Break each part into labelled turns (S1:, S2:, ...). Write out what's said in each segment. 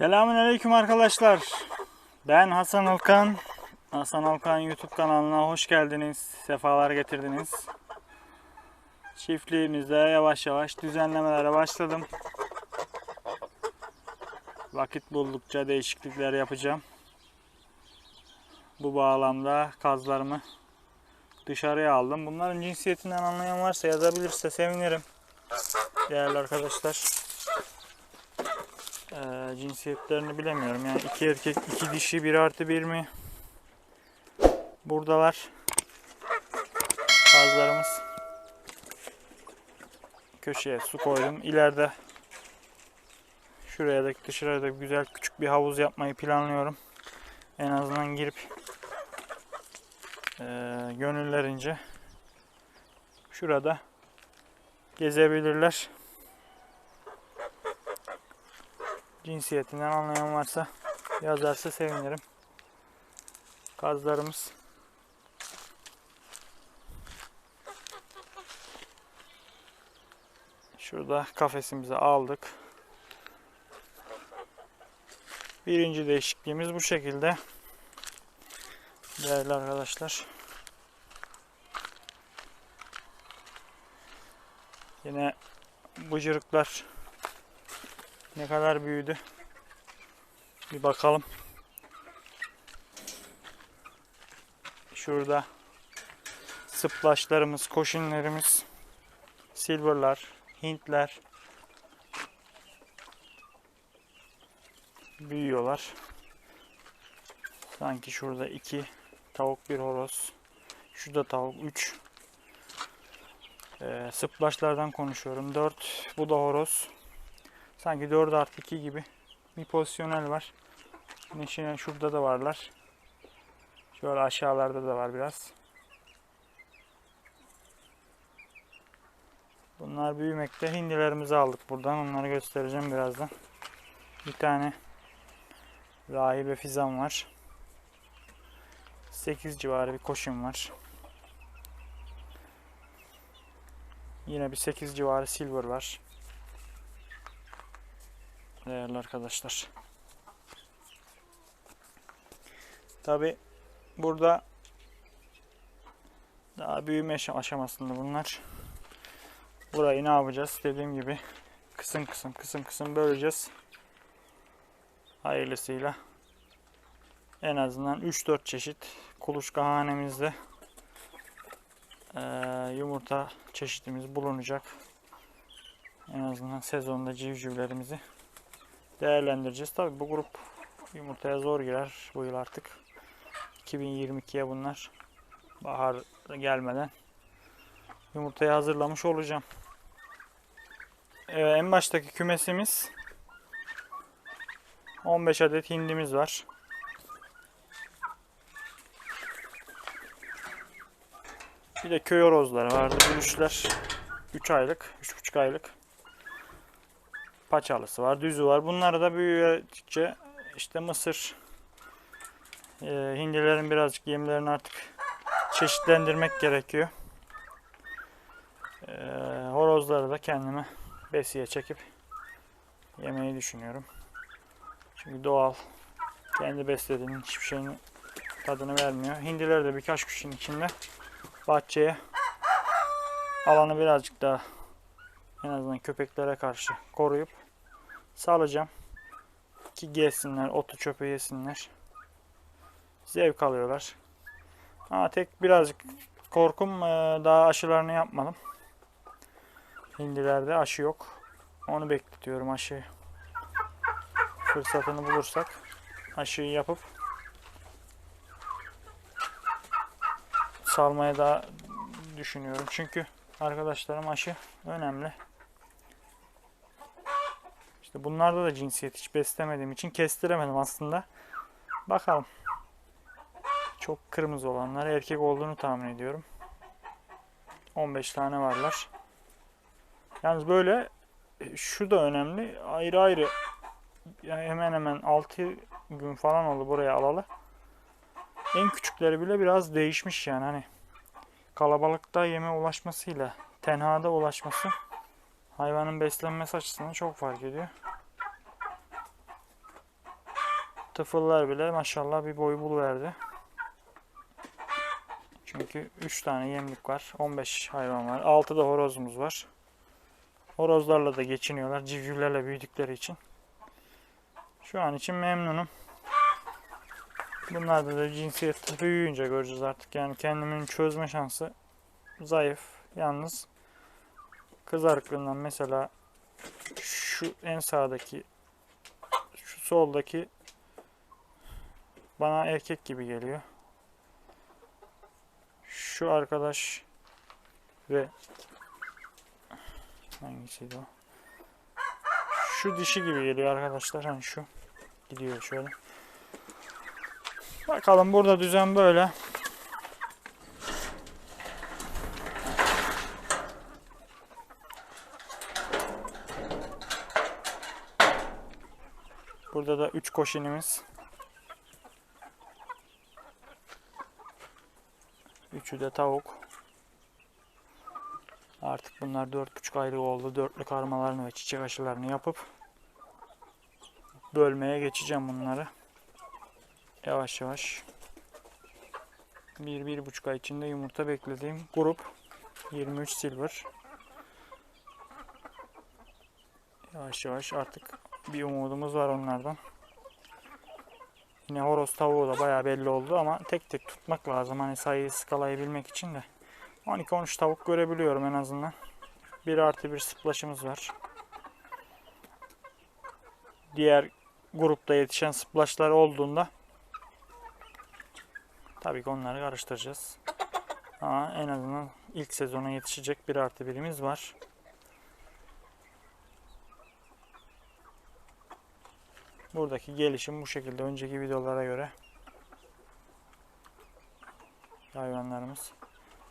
S1: Selamünaleyküm arkadaşlar. Ben Hasan Alkan. Hasan Alkan YouTube kanalına hoş geldiniz. Sefalar getirdiniz. Çiftliğimizde yavaş yavaş düzenlemelere başladım. Vakit buldukça değişiklikler yapacağım. Bu bağlamda kazlarımı dışarıya aldım. Bunların cinsiyetinden anlayan varsa yazabilirse sevinirim. Değerli arkadaşlar. Ee, cinsiyetlerini bilemiyorum. Yani iki erkek, iki dişi, bir artı bir mi? Buradalar. Kazlarımız. Köşeye su koydum. İleride şuraya da dışarıda güzel küçük bir havuz yapmayı planlıyorum. En azından girip e, gönüllerince şurada gezebilirler. Cinsiyetinden anlayan varsa yazarsa sevinirim. Kazlarımız Şurada kafesimizi aldık. Birinci değişikliğimiz bu şekilde. Değerli arkadaşlar. Yine bıcırıklar ne kadar büyüdü. Bir bakalım. Şurada sıplaşlarımız, koşinlerimiz, silverlar, hintler büyüyorlar. Sanki şurada iki tavuk bir horoz. Şurada tavuk 3. Ee, sıplaşlardan konuşuyorum. 4. Bu da horoz. Sanki 4 artı 2 gibi bir pozisyonel var. Neşine şurada da varlar. Şöyle aşağılarda da var biraz. Bunlar büyümekte. Hindilerimizi aldık buradan. Onları göstereceğim birazdan. Bir tane rahibe fizan var. 8 civarı bir koşum var. Yine bir 8 civarı silver var değerli arkadaşlar. Tabi burada daha büyüme aşamasında bunlar. Burayı ne yapacağız? Dediğim gibi kısım kısım kısım kısım böleceğiz. Hayırlısıyla en azından 3-4 çeşit kuluçka hanemizde yumurta çeşitimiz bulunacak. En azından sezonda civcivlerimizi değerlendireceğiz. Tabi bu grup yumurtaya zor girer bu yıl artık. 2022'ye bunlar bahar gelmeden yumurtayı hazırlamış olacağım. Evet, en baştaki kümesimiz 15 adet hindimiz var. Bir de köy horozları vardı. Bülüşler 3 aylık, 3,5 aylık paçalısı var, düzü var. Bunları da büyüdükçe işte mısır, e, hindilerin birazcık yemlerini artık çeşitlendirmek gerekiyor. E, horozları da kendime besiye çekip yemeyi düşünüyorum. Çünkü doğal, kendi beslediğinin hiçbir şeyin tadını vermiyor. Hindiler de birkaç kuşun içinde bahçeye alanı birazcık daha en azından köpeklere karşı koruyup salacağım. Ki gelsinler, otu çöpe yesinler. Zevk alıyorlar. Ama tek birazcık korkum e, daha aşılarını yapmadım. Hindilerde aşı yok. Onu bekletiyorum aşı. Fırsatını bulursak aşıyı yapıp salmaya da düşünüyorum. Çünkü arkadaşlarım aşı önemli. İşte bunlarda da cinsiyet hiç beslemediğim için kestiremedim aslında. Bakalım. Çok kırmızı olanlar erkek olduğunu tahmin ediyorum. 15 tane varlar. Yalnız böyle şu da önemli. Ayrı ayrı yani hemen hemen 6 gün falan oldu buraya alalı. En küçükleri bile biraz değişmiş yani hani kalabalıkta yeme ulaşmasıyla tenhada ulaşması hayvanın beslenmesi açısından çok fark ediyor. Tıfıllar bile maşallah bir boy buluverdi. Çünkü 3 tane yemlik var. 15 hayvan var. 6 da horozumuz var. Horozlarla da geçiniyorlar. Civcivlerle büyüdükleri için. Şu an için memnunum. Bunlarda da cinsiyet büyüyünce göreceğiz artık. Yani kendimin çözme şansı zayıf. Yalnız kızarıklığından mesela şu en sağdaki şu soldaki bana erkek gibi geliyor. Şu arkadaş ve hangisiydi o? Şu dişi gibi geliyor arkadaşlar. Hani şu gidiyor şöyle. Bakalım burada düzen böyle. Burada da 3 koşinimiz. Üçü de tavuk. Artık bunlar 4,5 aylık oldu. Dörtlü karmalarını ve çiçek aşılarını yapıp bölmeye geçeceğim bunları. Yavaş yavaş. Bir, bir buçuk ay içinde yumurta beklediğim grup 23 silver. Yavaş yavaş artık bir umudumuz var onlardan. Yine horoz tavuğu da bayağı belli oldu ama tek tek tutmak lazım. Hani sayıyı skalayabilmek için de. 12-13 tavuk görebiliyorum en azından. 1 artı 1 splaşımız var. Diğer grupta yetişen splaşlar olduğunda tabii ki onları karıştıracağız. Ama en azından ilk sezona yetişecek 1 artı 1'imiz var. Buradaki gelişim bu şekilde önceki videolara göre. Hayvanlarımız.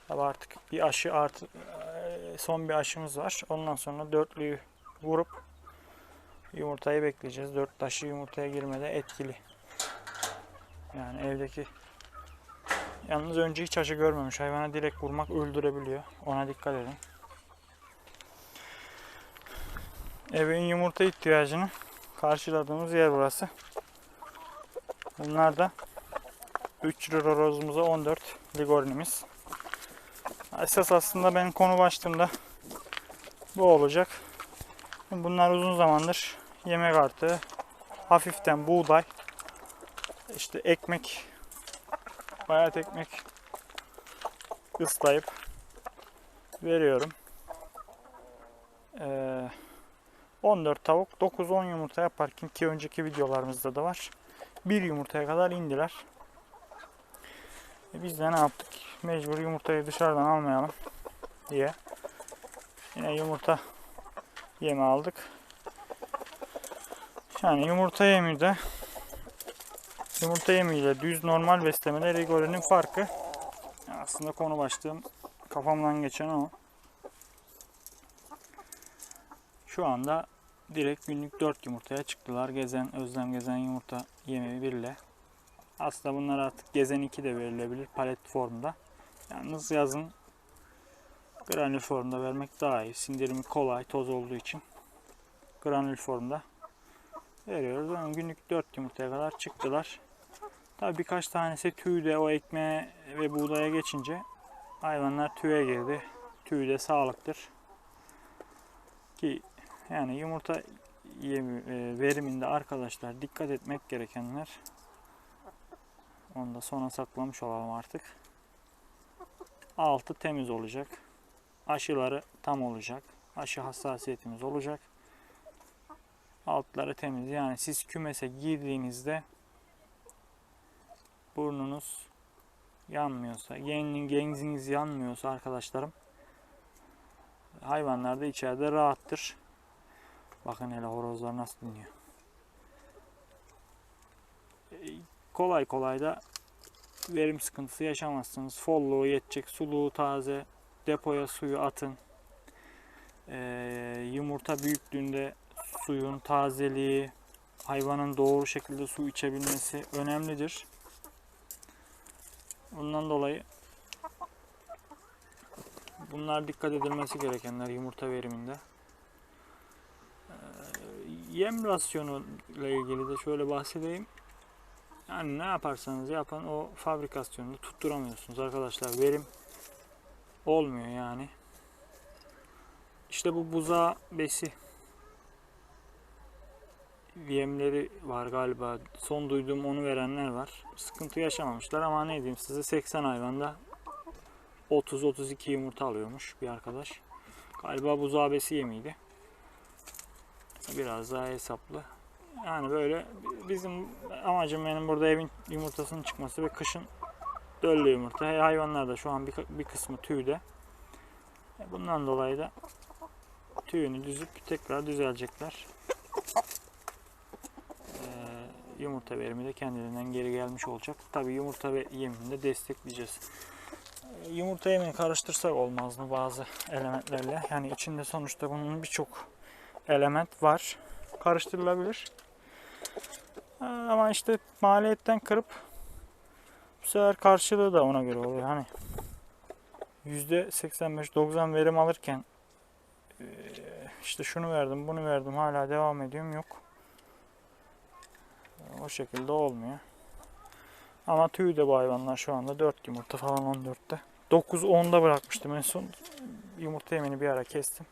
S1: Tabi artık bir aşı artı eee, son bir aşımız var. Ondan sonra dörtlüyü vurup yumurtayı bekleyeceğiz. Dört taşı yumurtaya girmede etkili. Yani evdeki yalnız önce hiç aşı görmemiş hayvana direkt vurmak öldürebiliyor. Ona dikkat edin. Evin yumurta ihtiyacını karşıladığımız yer burası. Bunlar da 3 lira rozumuza 14 ligorinimiz. Esas aslında ben konu başlığımda bu olacak. Bunlar uzun zamandır yemek artığı, hafiften buğday, işte ekmek, bayat ekmek ıslayıp veriyorum. Ee, 14 tavuk 9-10 yumurta yaparken ki önceki videolarımızda da var. Bir yumurtaya kadar indiler. E biz de ne yaptık? Mecbur yumurtayı dışarıdan almayalım diye. Yine yumurta yemi aldık. Yani yumurta yemi de yumurta yemiyle düz normal beslemede rigorinin farkı aslında konu başlığım kafamdan geçen o. Şu anda direkt günlük 4 yumurtaya çıktılar. Gezen, özlem gezen yumurta yemi 1 ile. Aslında bunlar artık gezen 2 de verilebilir palet formda. Yalnız yazın granül formda vermek daha iyi. Sindirimi kolay, toz olduğu için granül formda veriyoruz. Ama günlük 4 yumurtaya kadar çıktılar. Tabi birkaç tanesi tüyde o ekmeğe ve buğdaya geçince hayvanlar tüye girdi. Tüy de sağlıktır. Ki yani yumurta e, veriminde arkadaşlar dikkat etmek gerekenler onu da sona saklamış olalım artık. Altı temiz olacak. Aşıları tam olacak. Aşı hassasiyetimiz olacak. Altları temiz. Yani siz kümese girdiğinizde burnunuz yanmıyorsa, gen- genziniz yanmıyorsa arkadaşlarım hayvanlar da içeride rahattır. Bakın hele horozlar nasıl dinliyor. E, Kolay kolay da verim sıkıntısı yaşamazsınız. Folluğu yetecek, suluğu taze, depoya suyu atın. Ee, yumurta büyüklüğünde suyun tazeliği, hayvanın doğru şekilde su içebilmesi önemlidir. Bundan dolayı bunlar dikkat edilmesi gerekenler yumurta veriminde. Yem rasyonu ile ilgili de şöyle bahsedeyim. Yani ne yaparsanız yapın o fabrikasyonunu tutturamıyorsunuz arkadaşlar. Verim olmuyor yani. İşte bu buza besi yemleri var galiba. Son duyduğum onu verenler var. Sıkıntı yaşamamışlar ama ne diyeyim size 80 hayvanda 30-32 yumurta alıyormuş bir arkadaş. Galiba buzağı besi yemiydi. Biraz daha hesaplı. Yani böyle bizim amacım benim burada evin yumurtasının çıkması ve kışın döllü yumurta. Hayvanlar da şu an bir, bir kısmı tüyde. E, Bundan dolayı da tüyünü düzüp tekrar düzelecekler. Ee, yumurta verimi de kendiliğinden geri gelmiş olacak. Tabii yumurta ve yemini de destekleyeceğiz. Ee, Yumurta yemini karıştırsak olmaz mı bazı elementlerle? Yani içinde sonuçta bunun birçok element var. Karıştırılabilir. Ee, Ama işte maliyetten kırıp bu sefer karşılığı da ona göre oluyor. Hani %85-90 verim alırken eee, işte şunu verdim, bunu verdim, hala devam ediyorum yok. O şekilde olmuyor. Ama tüy de bu hayvanlar şu anda 4 yumurta falan 14'te. 9-10'da bırakmıştım en son. Yumurta yemini bir ara kestim.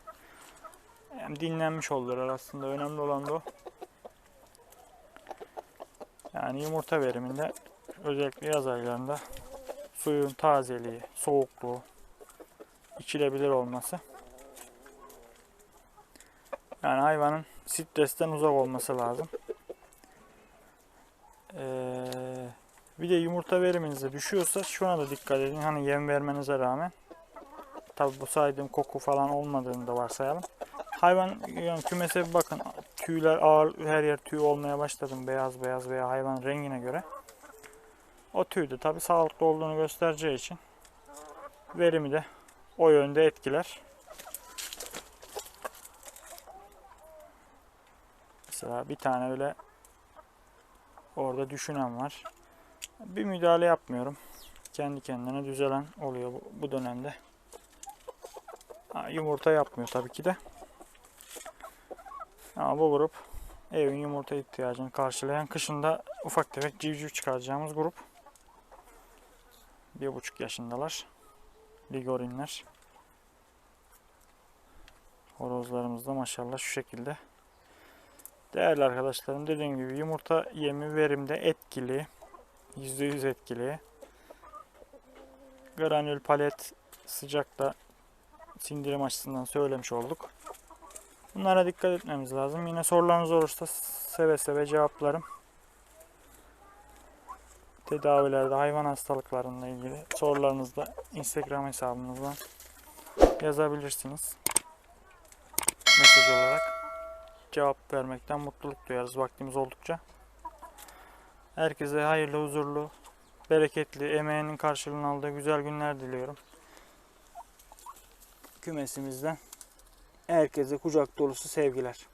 S1: Hem dinlenmiş oldular aslında. Önemli olan da o. Yani yumurta veriminde özellikle yaz aylarında suyun tazeliği, soğukluğu, içilebilir olması. Yani hayvanın stresten uzak olması lazım. Ee, bir de yumurta veriminize düşüyorsa şuna da dikkat edin. Hani yem vermenize rağmen tabi bu saydığım koku falan olmadığını da varsayalım. Hayvan yani kümese bakın tüyler ağır her yer tüy olmaya başladı beyaz beyaz veya hayvan rengine göre. O tüy de tabi sağlıklı olduğunu göstereceği için verimi de o yönde etkiler. Mesela bir tane öyle orada düşünen var. Bir müdahale yapmıyorum. Kendi kendine düzelen oluyor bu, bu dönemde. Ha, yumurta yapmıyor tabii ki de. Ama bu grup evin yumurta ihtiyacını karşılayan kışında ufak tefek civciv çıkaracağımız grup. Bir buçuk yaşındalar. Ligorinler. Horozlarımız da maşallah şu şekilde. Değerli arkadaşlarım dediğim gibi yumurta yemi verimde etkili. %100 etkili. Granül palet sıcakta sindirim açısından söylemiş olduk. Bunlara dikkat etmemiz lazım. Yine sorularınız olursa seve seve cevaplarım. Tedavilerde hayvan hastalıklarıyla ilgili sorularınızı da Instagram hesabımızdan yazabilirsiniz. Mesaj olarak cevap vermekten mutluluk duyarız vaktimiz oldukça. Herkese hayırlı, huzurlu, bereketli, emeğinin karşılığını aldığı güzel günler diliyorum. Kümesimizden herkese kucak dolusu sevgiler.